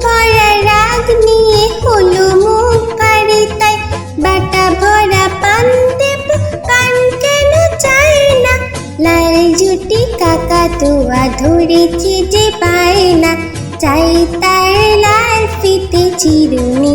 ভরা রাগ নিয়ে হলো মুখ পারে বাটা ভরা পান দেব। কান কেন চায় না? লাল জুটি কাকা তোয়া ধরেছি যে পায় না চাই তার লাল ফিতে চিরুনি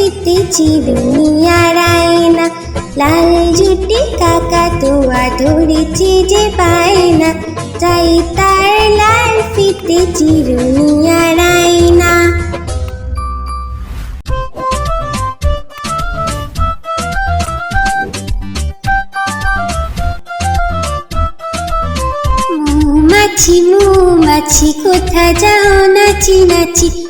লাল ফিতে চিরুনি লাল জুটি কাকা তুয়া ধরেছি যে পায় না চাই তার লাল ফিতে চিরুনি আর আয়না মৌমাছি মৌমাছি, কোথা যাও নাচি নাচি।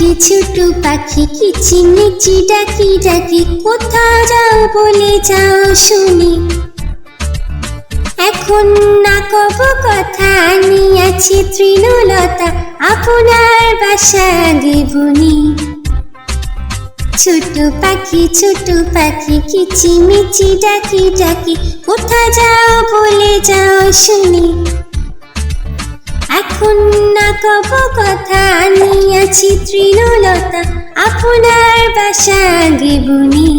পাখি ছোট পাখি কিচিমিচি ডাকি ডাকি কোথাও যাও বলে যাও শুনি। এখন না কব কথা আনিয়াছি তৃণলতা, আপনার বাসা গেবনি ছোট পাখি ছোট পাখি কিচিমিচি ডাকি ডাকি কোথা যাও বলে যাও শুনি। এখন না কব কথা নিয়েছি তৃণলতা আপনার বাসা গেবনি।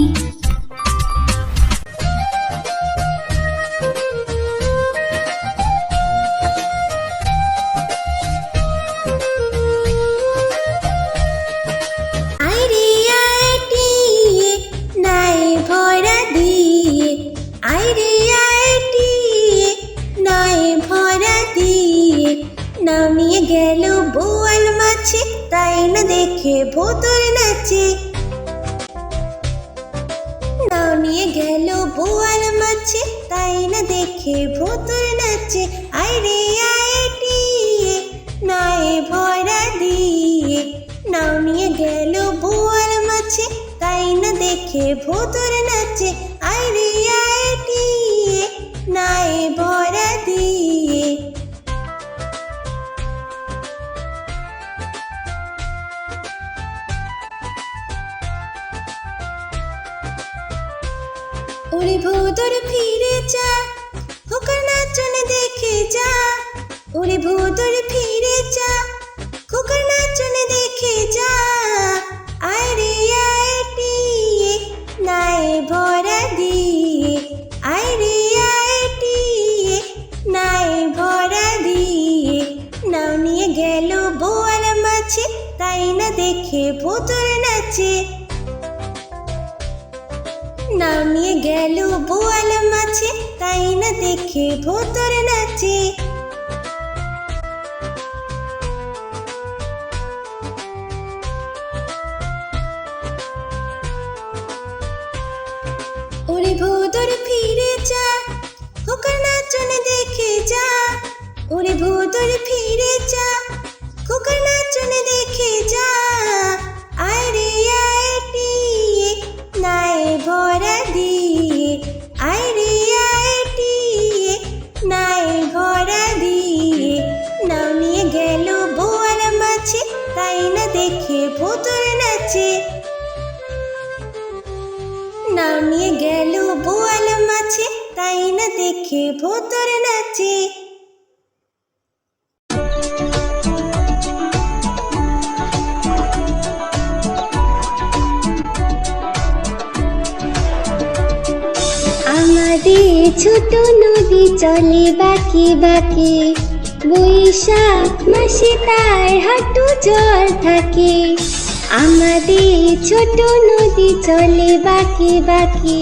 নিয়ে গেল বোয়াল মাছে, তাই না দেখে ভোতর নাচে। নাও নিয়ে গেল বোয়াল মাছে, তাই না দেখে ভোতর নাচে। আয় রে, আয় টিয়ে নায়ে ভরা দিয়ে। নাও নিয়ে গেল বোয়াল মাছে, তাই না দেখে ভোতর নাচে। যা খোকার নাচনে দেখে যা। ওরে ভূত ফিরে না দেখে দেখে ভোতর নাচে। আমাদের ছোট নদী চলে বাকি বাকি। বৈশাখ মাসে তার হাঁটু জল থাকে। আমাদের ছোট নদী চলে বাকি বাকি।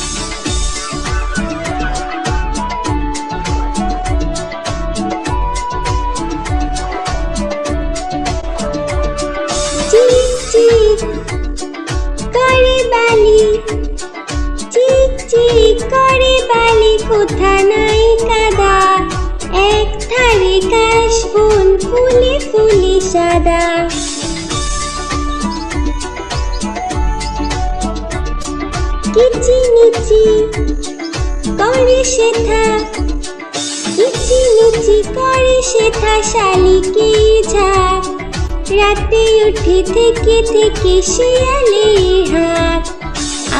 করে বালি কোথা নাই কাদা? এক ধারে কাশ বন ফুলে ফুলে সাদা। কিচি মিচি করে শেথা কিচি মিচি করে শেথা শালিকে ঝাঁক রাতে উঠে থেকে থেকে শিয়ালে হাঁক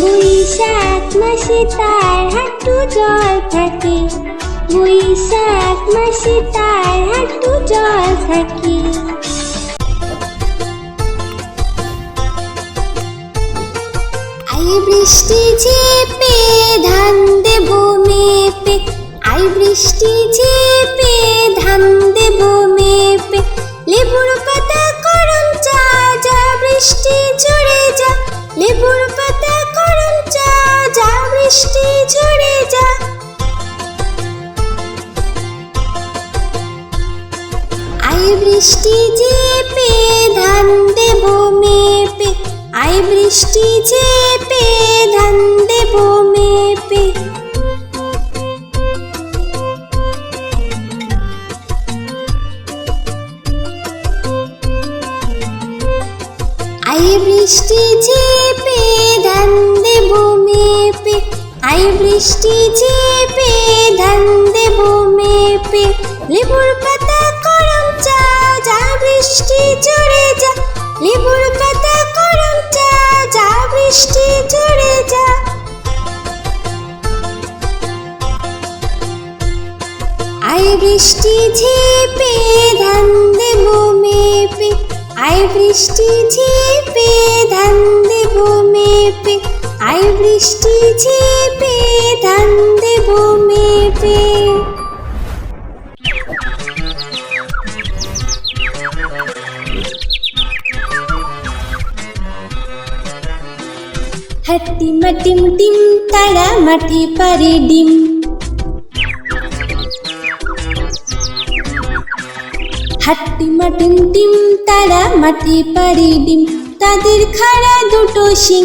বৈশাখ মাসে তার হাঁটু জল থাকে। বৈশাখ মাসে তার হাঁটু জল থাকে। আই বৃষ্টি ঝেপে ধান দেব মেপে। আই বৃষ্টি ঝেপে ধান দেব মেপে। লেবুর পাতা করম চা যা বৃষ্টি ঝরে যা। লেবুর পাতা যা বৃষ্টি ঝরে যা আই বৃষ্টি ঝেপে ধান দেব মেপে। আই বৃষ্টি ঝেপে বৃষ্টি ঝেপে ধান দেব মেপে। লেবুর পাতা করম চা, যা বৃষ্টি জুড়ে যা। লেবুর পাতা করম চা, যা বৃষ্টি জুড়ে যা। আয় বৃষ্টি ঝেপে ধান দেব মেপে। আয় বৃষ্টি ঝেপে ধান দেব মেপে। আয় বৃষ্টি ঝেপে ধান দেব মেপে। হাট্টি মাটিম টিম তারা মাটি পারে ডিম। হাট্টি মাটিম টিম তারা মাটি পারি ডিম। তাদের খাড়া দুটো শিং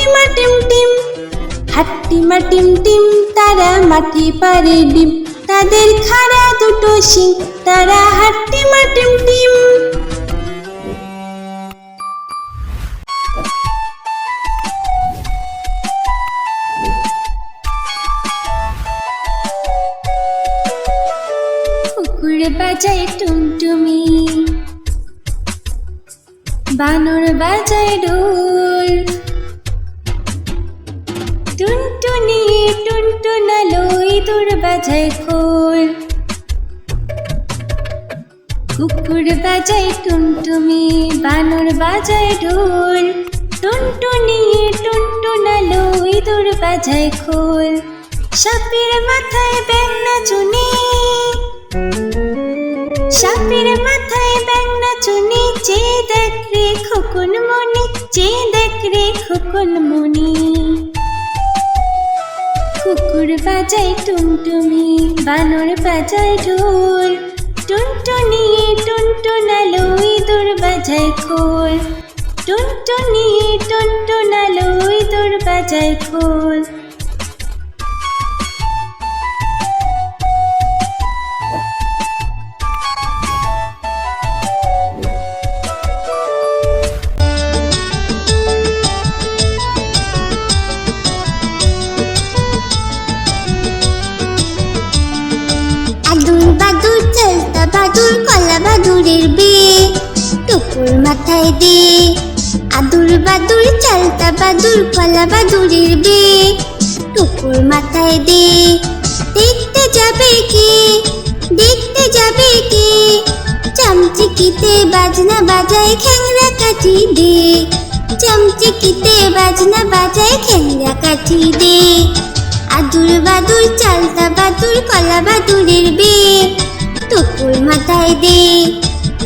হাট্টি মাটিম টিম, তারা মাটি পারে ডিম তাদের খাড়া দুটো শিং, তারা হাট্টি মাটিম টিম। কুকুর বাজায় টুমটুমি বানর বাজায় ঢোল। ইঁদুর বাজাই খোল কুকুর বাজাই টুনটুমি বানর বাজায় ঢোল। টুনটুনি টুনটুনালো ইঁদুর বাজায় খোল। সাপের মাথায় ব্যাংনা চুনি। সাপের মাথায় ব্যাংনা চুনি, যে দেখ রে খোকন মনি, যে দেখ রে খোকন মনি। কুকুর বাজায় টুনটুনি, বানর বাজায় ঢোল। টুনটুনি, টুনটুনালো ইঁদুর বাজায় খোল। টুনটুনি, টুনটুনালো ইঁদুর বাজায় খোল। বাদুরের বে টুকুর মাথায় দে। আদুর বাদুর, চলতা বাদুর, কলা বাদুরের বে টুকুর মাথায় দে। দেখতে যাবে কে? দেখতে যাবে কে? চামচিকিতে বাজনা বাজায় খ্যাংরা কাঠি দে। চামচিকিতে বাজনা বাজায় খ্যাংরা কাঠি দে। আদুর বাদুর, চালতা বাদুর, কলা বাদুরের বে টুকুর মাথায় দে।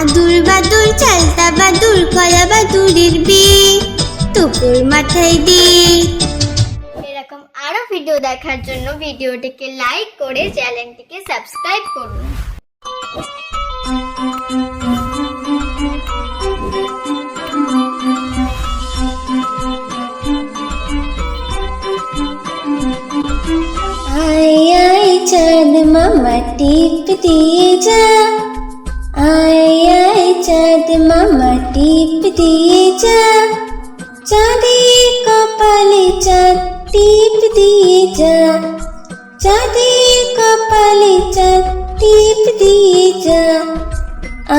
আদুর বাদুর চালতা বাদুর কলা বাদুরের বে টুকুর মাথায় দে এরকম আরও ভিডিও দেখার জন্য ভিডিওটিকে লাইক করে চ্যানেলটিকে সাবস্ক্রাইব করুন। আয় আয় চাঁদ মামা টিপ দিয়ে যা। আয় আয় চাঁদ মামা টিপ দিয়ে যা চাঁদের কপালে চাঁদ টিপ দিয়ে যা চাঁদের কপালে চাঁদ টিপ দিয়ে যা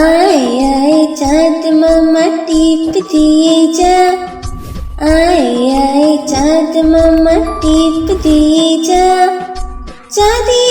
আয় আয় চাঁদ মামা টিপ দিয়ে যা আয় আয় চাঁদ মামা টিপ দিয়ে যা চাঁদের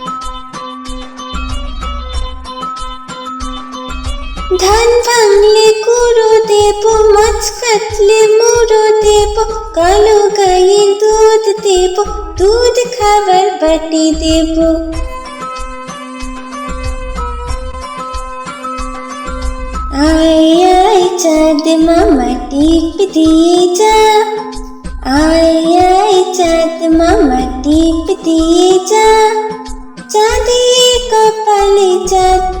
ধান ভাঙলে কুড়ো দেব, মাছ কাটলে মুড়ো দেব, কালো গাইয়ের দুধ দেব, দুধ খাবার বাটি দেব। আয় আয়, চাঁদ মামা টিপ দিয়ে যা। আয় আয়, চাঁদ মামা টিপ দিয়ে যা। চাঁদের কপালে চাঁদ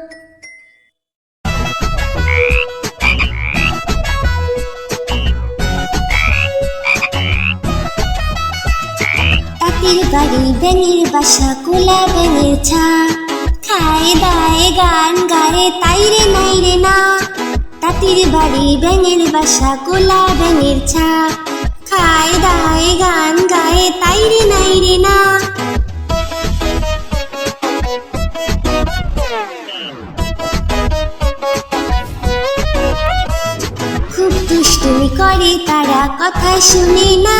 ব্যাঙের বাসা, কোলা ব্যাঙের ছা। খায় দায় গান গায়ে, তাই রে নাই রে না। তাঁতির বাড়ি ব্যাঙের বাসা, কোলা ব্যাঙের ছা। খায় দায় গান গায়ে, তাই রে নাই রে না। খুব দুষ্টুমি করে তারা, কথা শুনে না।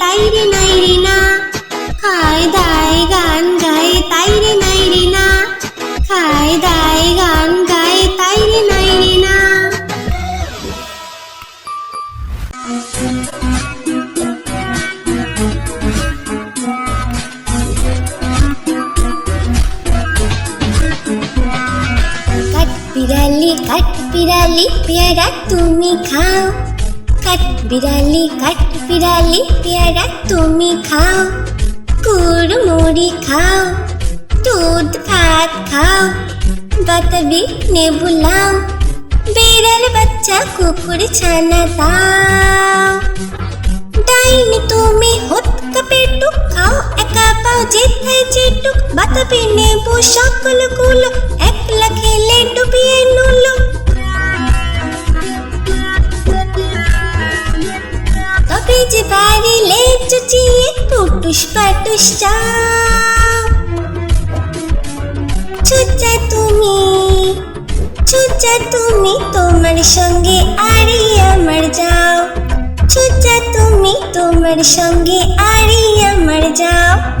বিড়ালি কাঠ বিড়ালি পেয়ারা তুমি খাও। কুড়মুড়ি খাও, দুধ ভাত খাও, বাতাবি নেবু লাও, বিড়াল বাচ্চা কুকুর ছানা দাও। ডাইনি তুমি হত কাপেটু খাও, একা পাও যেথায় যেটুক, বাতাবি নেবু সকলগুলো বাড়িলে চুচিয়ে টুটুস পাটুস চুচা তুমি চুচা তুমি তোমার সঙ্গে আরে আমার যাও। চুচা তুমি তোমার সঙ্গে আরে আমার যাও।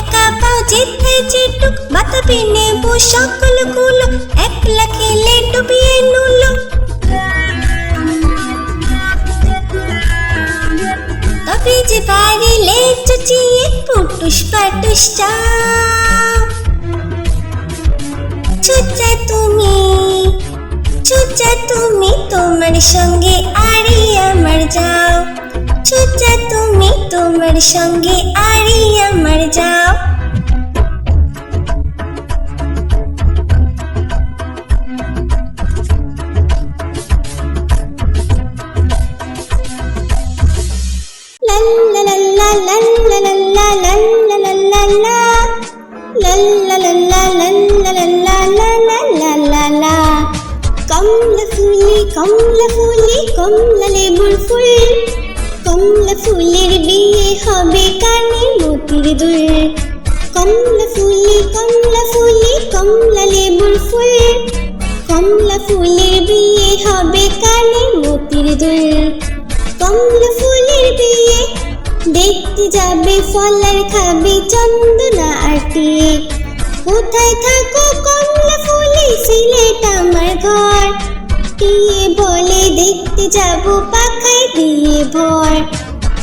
পাও যেতে যেটুক বাতাবি নেবু সকলগুলো, একলা খেলে ডুবিয়ে নুলো। তবে যে পারিলে চুচিয়ে পুটুস পাটুস চাও চুচা তুমি চুচা তুমি তোমার সঙ্গে আরি আমার যাও। চুচা তোমার সঙ্গে আরি আমার যাও। দুল কমলা ফুলি কমলা ফুলি কমলা লেবুর ফুল কমলা ফুলের বিয়ে হবে কানে মতির দুল কমলা ফুলের বিয়ে দেখতে যাবে ফলার খাবে চন্দনা আটিয়ে কোথায় থাকো কমলা ফুলি সিলেট আমার ঘর টিয়ে বলে দেখতে যাব পাখায় দিয়ে ভর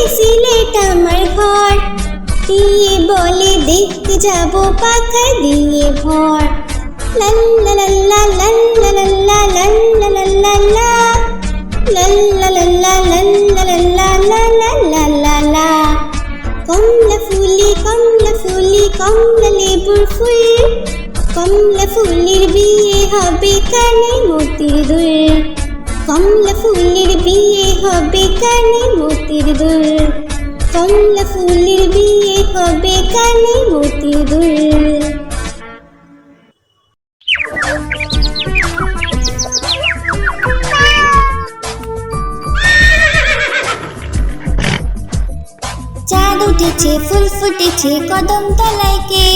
আমার ঘর দিয়ে বলে দেখতে যাব পাখা দিয়ে ভর লাল্লা লাল্লা লাল্লা লাল্লা লাল্লা লাল্লা লা লাল্লা লাল্লা লাল্লা লাল্লা লাল্লা লাল্লা লা কমলা ফুলি কমলা ফুলি কমলা লেবুর ফুল কমলা ফুলের বিয়ে হবে কানে মতির দুল কমলা ফুলের বিয়ে হবে কানে মতির দুল। কমলা ফুলের বিয়ে হবে কানে মতির দুল। চাঁদ উঠেছে, ফুল ফুটেছে কদম তলায় কে?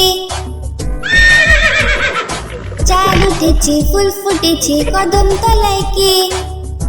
চাঁদ উঠেছে, ফুল ফুটেছে কদম তলায় কে?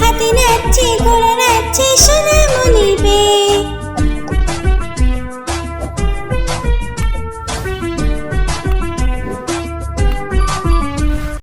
হাতি নাচছে ঘোড়া নাচছে সোনামণির বে